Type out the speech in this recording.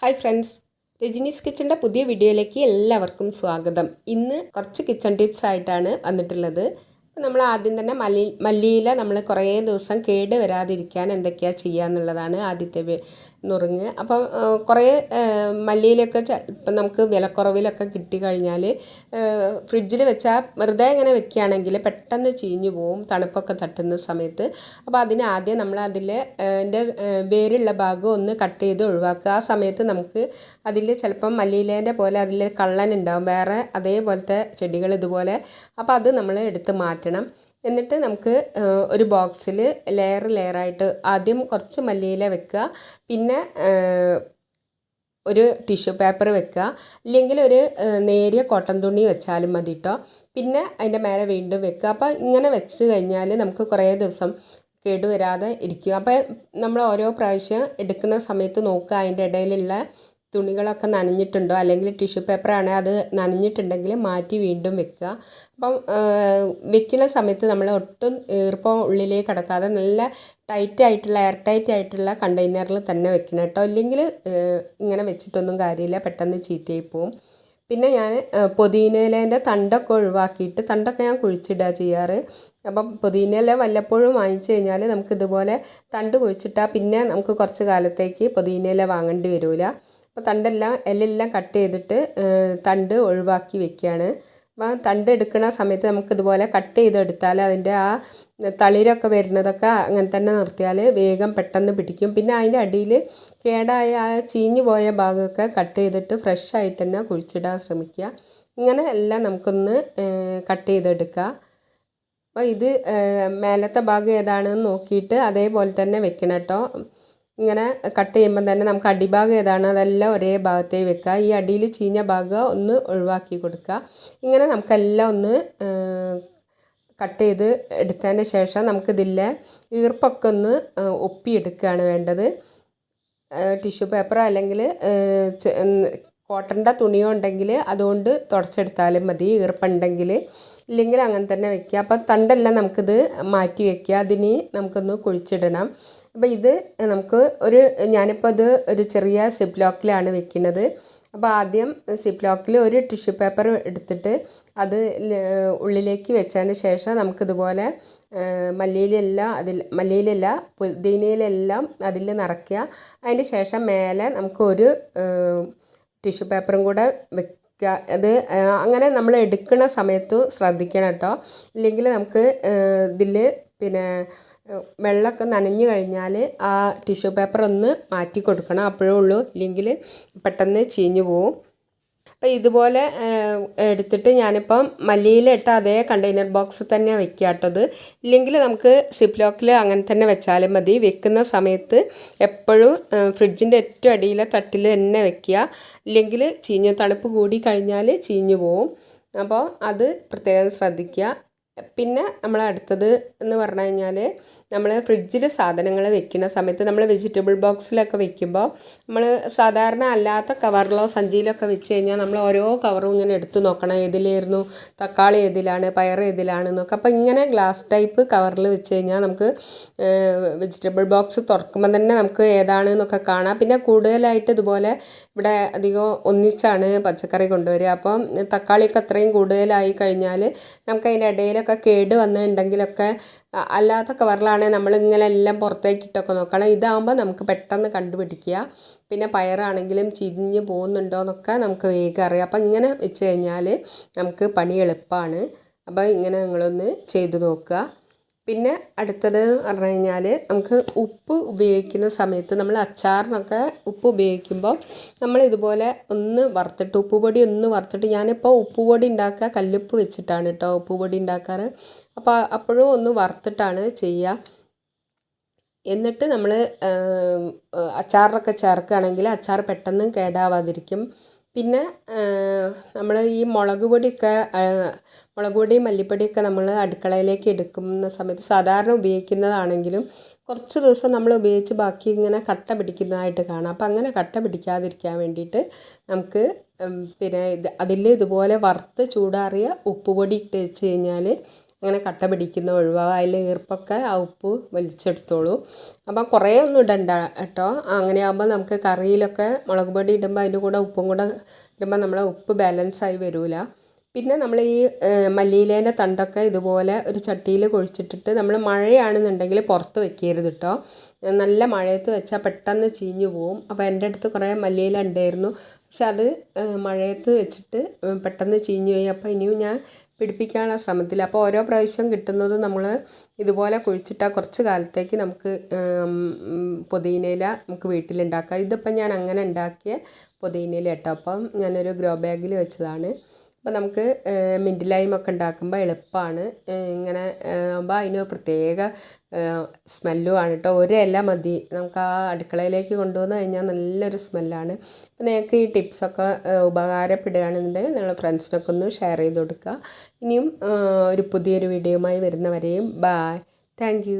Hi friends രജനീസ് കിച്ചന്റെ പുതിയ വീഡിയോയിലേക്ക് എല്ലാവർക്കും സ്വാഗതം. ഇന്ന് കുറച്ച് കിച്ചൺ ടിപ്സ് ആയിട്ടാണ് വന്നിട്ടുള്ളത്. നമ്മൾ ആദ്യം തന്നെ മല്ലി മല്ലിയില നമ്മൾ കുറേ ദിവസം കേട് വരാതിരിക്കാൻ എന്തൊക്കെയാണ് ചെയ്യുക എന്നുള്ളതാണ് ആദ്യത്തെ നുറുങ്ങ്. അപ്പം കുറേ മല്ലിയിലൊക്കെ ഇപ്പം നമുക്ക് വിലക്കുറവിലൊക്കെ കിട്ടിക്കഴിഞ്ഞാൽ ഫ്രിഡ്ജിൽ വെച്ചാൽ വെറുതെ ഇങ്ങനെ വെക്കുകയാണെങ്കിൽ പെട്ടെന്ന് ചീഞ്ഞു പോവും തണുപ്പൊക്കെ തട്ടുന്ന സമയത്ത്. അപ്പോൾ അതിന് ആദ്യം നമ്മൾ അതിൽ എന്റെ വേരുള്ള ഭാഗം ഒന്ന് കട്ട് ചെയ്ത് ഒഴിവാക്കുക. ആ സമയത്ത് നമുക്ക് അതിൽ ചിലപ്പം മല്ലിയിലേന്റെ പോലെ അതിൽ കള്ളൻ ഉണ്ടാവും വേറെ അതേപോലത്തെ ചെടികൾ ഇതുപോലെ. അപ്പോൾ അത് നമ്മൾ എടുത്ത് മാറ്റണം. എന്നിട്ട് നമുക്ക് ഒരു ബോക്സിൽ ലെയർ ലെയറായിട്ട് ആദ്യം കുറച്ച് മല്ലിയില വെക്കുക. പിന്നെ ഒരു ടിഷ്യൂ പേപ്പർ വെക്കുക. അല്ലെങ്കിൽ ഒരു നേരിയ കോട്ടൺ തുണി വെച്ചാലും മതി കേട്ടോ പിന്നെ അതിന്റെ മേലെ വീണ്ടും വെക്കുക. അപ്പോൾ ഇങ്ങനെ വെച്ച് കഴിഞ്ഞാൽ നമുക്ക് കുറേ ദിവസം കേടുവരാതെ ഇരിക്കും. അപ്പോൾ നമ്മൾ ഓരോ പ്രാവശ്യം എടുക്കുന്ന സമയത്ത് നോക്കുക. അതിന്റെ ഇടയിലുള്ള തുണികളൊക്കെ നനഞ്ഞിട്ടുണ്ടോ? അല്ലെങ്കിൽ ടിഷ്യൂ പേപ്പറാണ് അത് നനഞ്ഞിട്ടുണ്ടെങ്കിൽ മാറ്റി വീണ്ടും വെക്കുക. അപ്പം വെക്കുന്ന സമയത്ത് നമ്മൾ ഒട്ടും ഈർപ്പം ഉള്ളിലേക്ക് കടക്കാതെ നല്ല ടൈറ്റ് ആയിട്ടുള്ള എയർ ടൈറ്റ് ആയിട്ടുള്ള കണ്ടെയ്നറിൽ തന്നെ വെക്കണം കേട്ടോ. ഇല്ലെങ്കിൽ ഇങ്ങനെ വെച്ചിട്ടൊന്നും കാര്യമില്ല. പെട്ടെന്ന് ചീത്തയായി പോവും. പിന്നെ ഞാൻ പുതിനയിലേന്റെ തണ്ടൊക്കെ ഒഴിവാക്കിയിട്ട് തണ്ടൊക്കെ ഞാൻ കുഴിച്ചിടുക ചെയ്യാറ്. അപ്പം പുതിനയില വല്ലപ്പോഴും വാങ്ങിച്ചു കഴിഞ്ഞാൽ നമുക്ക് ഇതുപോലെ തണ്ട് കുഴിച്ചിട്ടാൽ പിന്നെ നമുക്ക് കുറച്ച് കാലത്തേക്ക് പുതിനയില വാങ്ങേണ്ടി വരില്ല അപ്പോൾ തണ്ടെല്ലാം എല്ലെല്ലാം കട്ട് ചെയ്തിട്ട് തണ്ട് ഒഴിവാക്കി വെക്കുകയാണ് അപ്പോൾ തണ്ട് എടുക്കുന്ന സമയത്ത് നമുക്ക് ഇതുപോലെ കട്ട് ചെയ്തെടുത്താൽ അതിന്റെ ആ തളിരൊക്കെ വരുന്നതൊക്കെ അങ്ങനെ തന്നെ നിർത്തിയാൽ വേഗം പെട്ടെന്ന് പിടിക്കും. പിന്നെ അതിന്റെ അടിയിൽ കേടായ ആ ചീഞ്ഞു പോയ ഭാഗമൊക്കെ കട്ട് ചെയ്തിട്ട് ഫ്രഷ് ആയിട്ട് തന്നെ കുഴിച്ചിടാൻ ശ്രമിക്കുക. ഇങ്ങനെ എല്ലാം നമുക്കൊന്ന് കട്ട് ചെയ്തെടുക്കുക. അപ്പോൾ ഇത് മേലത്തെ ഭാഗം ഏതാണെന്ന് നോക്കിയിട്ട് അതേപോലെ തന്നെ വെക്കണം കേട്ടോ. ഇങ്ങനെ കട്ട് ചെയ്യുമ്പം തന്നെ നമുക്ക് അടിഭാഗം ഏതാണ്? അതെല്ലാം ഒരേ ഭാഗത്തേക്ക് വെക്കുക. ഈ അടിയിൽ ചീഞ്ഞ ഭാഗം ഒന്ന് ഒഴിവാക്കി കൊടുക്കുക. ഇങ്ങനെ നമുക്കെല്ലാം ഒന്ന് കട്ട് ചെയ്ത് എടുത്തതിന് ശേഷം നമുക്കിതിലെ ഈർപ്പൊക്കെ ഒന്ന് ഒപ്പിയെടുക്കുകയാണ് വേണ്ടത്. ടിഷ്യൂ പേപ്പർ അല്ലെങ്കിൽ കോട്ടന്റെ തുണിയോ ഉണ്ടെങ്കിൽ അതുകൊണ്ട് തുടച്ചെടുത്താലും മതി. ഈർപ്പുണ്ടെങ്കിൽ. ഇല്ലെങ്കിൽ അങ്ങനെ തന്നെ വെക്കുക. അപ്പം തണ്ടെല്ലാം നമുക്കിത് മാറ്റി വെക്കുക. അതിന് നമുക്കൊന്ന് കുഴിച്ചിടണം. അപ്പോൾ ഇത് നമുക്ക് ഒരു ഞാനിപ്പോൾ ഇത് ഒരു ചെറിയ സിപ്പ് ലോക്കിലാണ് വെക്കുന്നത്. അപ്പോൾ ആദ്യം സിപ്പ് ലോക്കിൽ ഒരു ടിഷ്യൂ പേപ്പർ എടുത്തിട്ട് അത് ഉള്ളിലേക്ക് വെച്ചതിന് ശേഷം നമുക്കിതുപോലെ മല്ലിയിലെല്ലാം അതിൽ മല്ലിയിലല്ല പുതിനയിലെല്ലാം അതിൽ നിറയ്ക്കുക. അതിന് ശേഷം മേലെ നമുക്ക് ഒരു ടിഷ്യൂ പേപ്പറും കൂടെ വെക്കുക. അത് അങ്ങനെ നമ്മൾ എടുക്കുന്ന സമയത്ത് ശ്രദ്ധിക്കണം കേട്ടോ. ഇല്ലെങ്കിൽ നമുക്ക് ഇതിൽ പിന്നെ വെള്ളമൊക്കെ നനഞ്ഞു കഴിഞ്ഞാൽ ആ ടിഷ്യൂ പേപ്പർ ഒന്ന് മാറ്റി കൊടുക്കണം. അപ്പോഴേ ഉള്ളൂ. ഇല്ലെങ്കിൽ പെട്ടെന്ന് ചീഞ്ഞു പോവും. അപ്പോൾ ഇതുപോലെ എടുത്തിട്ട് ഞാനിപ്പം മല്ലിയിലിട്ട അതേ കണ്ടെയ്നർ ബോക്സ് തന്നെ വെക്കുക കേട്ടത്. ഇല്ലെങ്കിൽ നമുക്ക് സിപ്പ് ലോക്കിൽ അങ്ങനെ തന്നെ വെച്ചാലും മതി. വെക്കുന്ന സമയത്ത് എപ്പോഴും ഫ്രിഡ്ജിന്റെ ഏറ്റവും അടിയിലെ തട്ടിൽ തന്നെ വെക്കുക. ഇല്ലെങ്കിൽ ചീഞ്ഞ തണുപ്പ് കൂടി കഴിഞ്ഞാൽ ചീഞ്ഞു പോവും. അപ്പോൾ അത് പ്രത്യേകം ശ്രദ്ധിക്കുക. പിന്നെ നമ്മൾ അടുത്തത് എന്ന് പറഞ്ഞു കഴിഞ്ഞാൽ നമ്മൾ ഫ്രിഡ്ജിൽ സാധനങ്ങൾ വെക്കുന്ന സമയത്ത് നമ്മൾ വെജിറ്റബിൾ ബോക്സിലൊക്കെ വെക്കുമ്പോൾ നമ്മൾ സാധാരണ അല്ലാത്ത കവറിലോ സഞ്ചിയിലൊക്കെ വെച്ച് കഴിഞ്ഞാൽ നമ്മൾ ഓരോ കവറും ഇങ്ങനെ എടുത്ത് നോക്കണം. ഏതിലായിരുന്നു? തക്കാളി ഏതിലാണ്? പയർ ഏതിലാണ്? എന്നൊക്കെ. അപ്പോൾ ഇങ്ങനെ ഗ്ലാസ് ടൈപ്പ് കവറിൽ വെച്ച് കഴിഞ്ഞാൽ നമുക്ക് വെജിറ്റബിൾ ബോക്സ് തുറക്കുമ്പോൾ തന്നെ നമുക്ക് ഏതാണ് എന്നൊക്കെ കാണാം. പിന്നെ കൂടുതലായിട്ട് ഇതുപോലെ ഇവിടെ അധികം ഒന്നിച്ചാണ് പച്ചക്കറി കൊണ്ടുവരിക. അപ്പം തക്കാളിയൊക്കെ അത്രയും കൂടുതലായി കഴിഞ്ഞാൽ നമുക്ക് അതിന്റെ ഇടയിലൊക്കെ കേട് വന്നിട്ടുണ്ടെങ്കിലൊക്കെ അല്ലാത്ത കവറിലാണെങ്കിൽ നമ്മൾ ഇങ്ങനെ എല്ലാം പുറത്തേക്ക് ഇട്ടൊക്കെ നോക്കണം ഇതാകുമ്പോൾ നമുക്ക് പെട്ടെന്ന് കണ്ടുപിടിക്കുക. പിന്നെ പയറാണെങ്കിലും ചിരിഞ്ഞ് പോകുന്നുണ്ടോ എന്നൊക്കെ നമുക്ക് വേഗം അറിയാം. അപ്പം ഇങ്ങനെ വെച്ച് കഴിഞ്ഞാൽ നമുക്ക് പണി എളുപ്പമാണ് അപ്പോൾ ഇങ്ങനെ നിങ്ങളൊന്ന് ചെയ്ത് നോക്കുക. പിന്നെ അടുത്തത് പറഞ്ഞു കഴിഞ്ഞാൽ നമുക്ക് ഉപ്പ് ഉപയോഗിക്കുന്ന സമയത്ത് നമ്മൾ അച്ചാറിനൊക്കെ ഉപ്പ് ഉപയോഗിക്കുമ്പോൾ നമ്മൾ ഇതുപോലെ ഒന്ന് വറുത്തിട്ട് ഉപ്പ് പൊടി ഒന്ന് വറുത്തിട്ട് ഞാനിപ്പോൾ ഉപ്പ് പൊടി ഉണ്ടാക്കുക കല്ലുപ്പ് വെച്ചിട്ടാണ് കേട്ടോ ഉപ്പ് പൊടി ഉണ്ടാക്കാറ്. അപ്പോൾ അപ്പോഴും ഒന്ന് വറുത്തിട്ടാണ് ചെയ്യുക എന്നിട്ട് നമ്മൾ അച്ചാറിലൊക്കെ ചേർക്കുകയാണെങ്കിൽ അച്ചാർ പെട്ടെന്ന് കേടാവാതിരിക്കും. പിന്നെ നമ്മൾ ഈ മുളക് പൊടിയൊക്കെ മുളക് പൊടി മല്ലിപ്പൊടിയൊക്കെ നമ്മൾ അടുക്കളയിലേക്ക് എടുക്കുന്ന സമയത്ത് സാധാരണ ഉപയോഗിക്കുന്നതാണെങ്കിലും കുറച്ച് ദിവസം നമ്മൾ ഉപയോഗിച്ച് ബാക്കി ഇങ്ങനെ കട്ട പിടിക്കുന്നതായിട്ട് കാണാം. അപ്പം അങ്ങനെ കട്ട പിടിക്കാതിരിക്കാൻ വേണ്ടിയിട്ട് നമുക്ക് പിന്നെ ഇത് അതിൽ ഇതുപോലെ വറുത്ത് ചൂടാറിയ ഉപ്പുപൊടി ഇട്ട് വെച്ച് കഴിഞ്ഞാൽ അങ്ങനെ കട്ട പിടിക്കുന്ന ഒഴിവാകും. അതിൽ ഈർപ്പൊക്കെ ആ ഉപ്പ് വലിച്ചെടുത്തോളൂ. അപ്പോൾ കുറേ ഒന്നും ഇടണ്ട കേട്ടോ. അങ്ങനെ ആകുമ്പോൾ നമുക്ക് കറിയിലൊക്കെ മുളക് പൊടി ഇടുമ്പോൾ അതിന്റെ കൂടെ ഉപ്പും കൂടെ ഇടുമ്പോൾ നമ്മളെ ഉപ്പ് ബാലൻസ് ആയി വരില്ല പിന്നെ നമ്മൾ ഈ മല്ലിയിലേന്റെ തണ്ടൊക്കെ ഇതുപോലെ ഒരു ചട്ടിയിൽ കുഴിച്ചിട്ടിട്ട് നമ്മൾ മഴയാണെന്നുണ്ടെങ്കിൽ പുറത്ത് വെക്കരുത് കേട്ടോ. നല്ല മഴയത്ത് വെച്ചാൽ പെട്ടെന്ന് ചീഞ്ഞു പോവും. അപ്പോൾ എന്റെ അടുത്ത് കുറേ മല്ലിയില ഉണ്ടായിരുന്നു. പക്ഷെ അത് മഴയത്ത് വെച്ചിട്ട് പെട്ടെന്ന് ചീഞ്ഞു പോയി. അപ്പോൾ ഇനിയും ഞാൻ പിടിപ്പിക്കാനുള്ള ശ്രമത്തിൽ അപ്പോൾ ഓരോ പ്രാവശ്യം കിട്ടുന്നത് നമ്മൾ ഇതുപോലെ കുഴിച്ചിട്ടാൽ കുറച്ച് കാലത്തേക്ക് നമുക്ക് പുതിനയില നമുക്ക് വീട്ടിലുണ്ടാക്കാം. ഇതിപ്പോൾ ഞാൻ അങ്ങനെ ഉണ്ടാക്കിയ പുതിനയില കേട്ടോ. അപ്പം ഞാനൊരു ഗ്രോ ബാഗിൽ വെച്ചതാണ്. അപ്പോൾ നമുക്ക് മിന്റ് ലൈമൊക്കെ ഉണ്ടാക്കുമ്പോൾ എളുപ്പമാണ്. ഇങ്ങനെ ആകുമ്പോൾ അതിന് പ്രത്യേക സ്മെല്ലുമാണ് കേട്ടോ. ഒരു മതി. നമുക്ക് ആ അടുക്കളയിലേക്ക് കൊണ്ടുവന്ന് കഴിഞ്ഞാൽ നല്ലൊരു സ്മെല്ലാണ്. അപ്പോൾ നിങ്ങൾക്ക് ഈ ടിപ്സൊക്കെ ഉപകാരപ്പെടുകയാണെന്നുണ്ടെങ്കിൽ നിങ്ങൾ ഫ്രണ്ട്സിനൊക്കെ ഒന്ന് ഷെയർ ചെയ്ത് കൊടുക്കുക. ഇനിയും ഒരു പുതിയൊരു വീഡിയോയുമായി വരുന്നവരെയും ബായ്. താങ്ക്